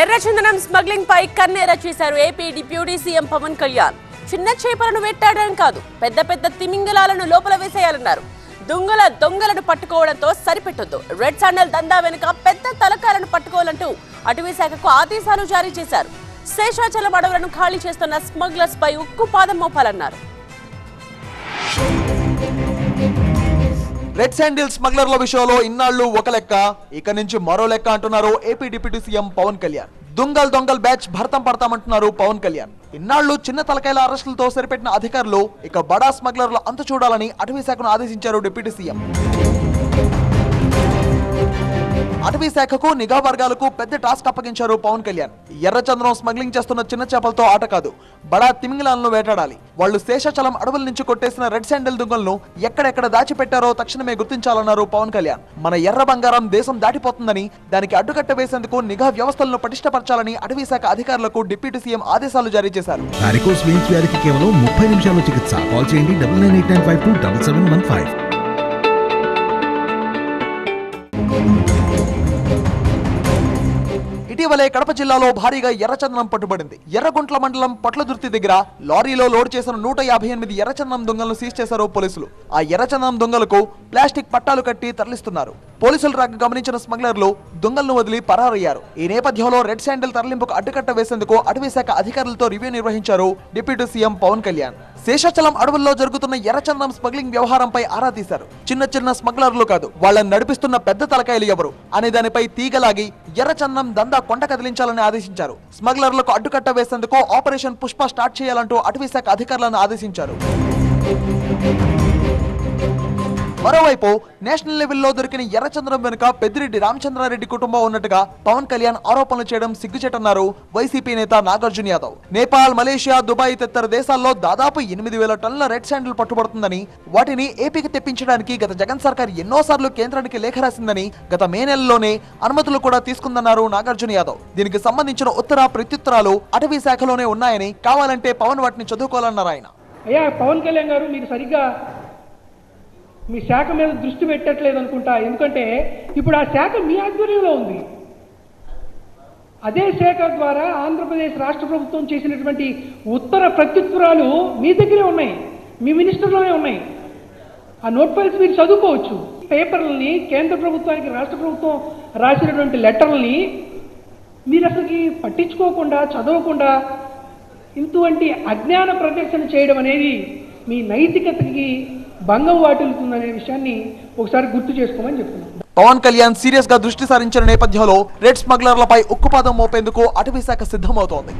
ఎర్రచందనం స్మగ్లింగ్ పై కన్నెర చేశారు AP deputy CM Pawan Kalyan. చిన్న చేపలను వెట్టాడని కాదు పెద్ద పెద్ద తిమింగలాలను లోపల వేసేయాలన్నారు. దొంగల దొంగలను పట్టుకోవడంతో సరిపెట్టొద్దు. రెడ్ సాండల్ దందా వెనుక పెద్ద తలకాలను పట్టుకోవాలంటూ అటవీ శాఖకు ఆదేశాలు జారీ చేశారు. శేషాచలం అడవులను ఖాళీ చేస్తున్న స్మగ్లర్స్ పై ఉక్కు పాదం మోపాలన్నారు. రెడ్ శాండిల్ స్మగ్లర్ల విషయంలో ఇన్నాళ్ళు ఒక లెక్క ఇక నుంచి మరో లెక్క అంటున్నారు AP deputy CM Pawan Kalyan. దొంగల్ దొంగల్ బ్యాచ్ భరతం పడతామంటున్నారు పవన్ కళ్యాణ్. ఇన్నాళ్ళు చిన్న తలకాయల అరెస్టులతో సరిపెట్టిన అధికారులు ఇక బడా స్మగ్లర్లు అంత చూడాలని అటవీ శాఖను ఆదేశించారు డిప్యూటీ సీఎం. అటవీ శాఖకు నిఘా వర్గాలకు పెద్ద టాస్క్ అప్పగించారు పవన్ కళ్యాణ్. ఎర్రచంద్రం స్మగ్లింగ్ చేస్తున్న చిన్న చేపలతో ఆట కాదు బడా తిమింగిలాలను వేటాడాలి. వాళ్ళు శేషాచలం అడవుల నుంచి కొట్టేసిన రెడ్ శాండిల్ దుంగలను ఎక్కడెక్కడ దాచిపెట్టారో తక్షణమే గుర్తించాలన్నారు పవన్ కళ్యాణ్. మన ఎర్ర బంగారం దేశం దాటిపోతుందని దానికి అడ్డుకట్ట వేసేందుకు నిఘా వ్యవస్థలను పటిష్టపరచాలని అటవీ శాఖ అధికారులకు డిప్యూటీ సీఎం ఆదేశాలు జారీ చేశారు. కేవలం ముప్పై చికిత్స. కాల్ చేయండి ఇటీవలే కడప జిల్లాలో భారీగా ఎర్రచందనం పట్టుబడింది. ఎర్రగుంట్ల మండలం పొట్లదుర్తి దగ్గర లారీలో లోడ్ చేసిన నూట యాభై ఎనిమిది ఎర్రచందనం దొంగలను సీజ్ చేశారు పోలీసులు. ఆ ఎర్రచందనం దొంగలకు ప్లాస్టిక్ పట్టాలు కట్టి తరలిస్తున్నారు. పోలీసులు రాక గమనించిన స్మగ్లర్లు దొంగలను వదిలి పరారయ్యారు. ఈ నేపథ్యంలో రెడ్ శాండిల్ తరలింపుకు అడ్డుకట్ట వేసేందుకు అటవీ శాఖ అధికారులతో రివ్యూ నిర్వహించారు డిప్యూటీ సీఎం పవన్ కళ్యాణ్. శేషాచలం అడవుల్లో జరుగుతున్న ఎర్రచందనం స్మగ్లింగ్ వ్యవహారంపై ఆరా తీశారు. చిన్న చిన్న స్మగ్లర్లు కాదు వాళ్ళని నడిపిస్తున్న పెద్ద తలకాయలు ఎవరు? అనే దానిపై తీగలాగి ఎర్రచందనం దందా కొండ కదిలించాలని ఆదేశించారు. స్మగ్లర్లకు అడ్డుకట్ట వేసేందుకు ఆపరేషన్ పుష్ప స్టార్ట్ చేయాలంటూ అటవీశాఖ అధికారులను ఆదేశించారు. మరోవైపు నేషనల్ లెవెల్లో దొరికిన ఎర్రచంద్రం వెనుక పెద్దిరెడ్డి రామచంద్రారెడ్డి కుటుంబం ఉన్నట్టుగా పవన్ కళ్యాణ్ ఆరోపణలు చేయడం సిగ్గుచేటన్నారు వైసీపీ నేత నాగార్జున యాదవ్. నేపాల్ మలేషియా దుబాయ్ తదితర దేశాల్లో దాదాపు ఎనిమిది వేల టన్నుల రెడ్ శాండిల్ పట్టుబడుతుందని వాటిని ఏపీకి తెప్పించడానికి గత జగన్ సర్కార్ ఎన్నోసార్లు కేంద్రానికి లేఖ రాసిందని గత మే నెలలోనే అనుమతులు కూడా తీసుకుందన్నారు నాగార్జున యాదవ్. దీనికి సంబంధించిన ఉత్తర ప్రత్యుత్తరాలు అటవీ శాఖలోనే ఉన్నాయని కావాలంటే పవన్ వాటిని చదువుకోవాలన్నారు ఆయన. అయ్యా పవన్ కళ్యాణ్ గారు మీరు సరిగ్గా మీ శాఖ మీద దృష్టి పెట్టట్లేదు అనుకుంటా. ఎందుకంటే ఇప్పుడు ఆ శాఖ మీ ఆధ్వర్యంలో ఉంది. అదే శాఖ ద్వారా ఆంధ్రప్రదేశ్ రాష్ట్ర ప్రభుత్వం చేసినటువంటి ఉత్తర ప్రత్యుత్తరాలు మీ దగ్గరే ఉన్నాయి. మీ మినిస్టర్లోనే ఉన్నాయి. ఆ నోట్ ఫైల్స్ మీరు చదువుకోవచ్చు. పేపర్లని కేంద్ర ప్రభుత్వానికి రాష్ట్ర ప్రభుత్వం రాసినటువంటి లెటర్లని మీరు అసలుకి పట్టించుకోకుండా చదవకుండా ఇటువంటి అజ్ఞాన ప్రదర్శన చేయడం అనేది మీ నైతికతకి భంగం వాటిల్లుతుందనే విషయాన్ని ఒకసారి గుర్తు చేసుకోమని చెప్తున్నాను పవన్ కళ్యాణ్ సీరియస్గా దృష్టి సారించిన నేపథ్యంలో రెడ్ స్మగ్లర్లపై ఉక్కుపాదం మోపేందుకు అటవీ శాఖ సిద్ధమవుతోంది.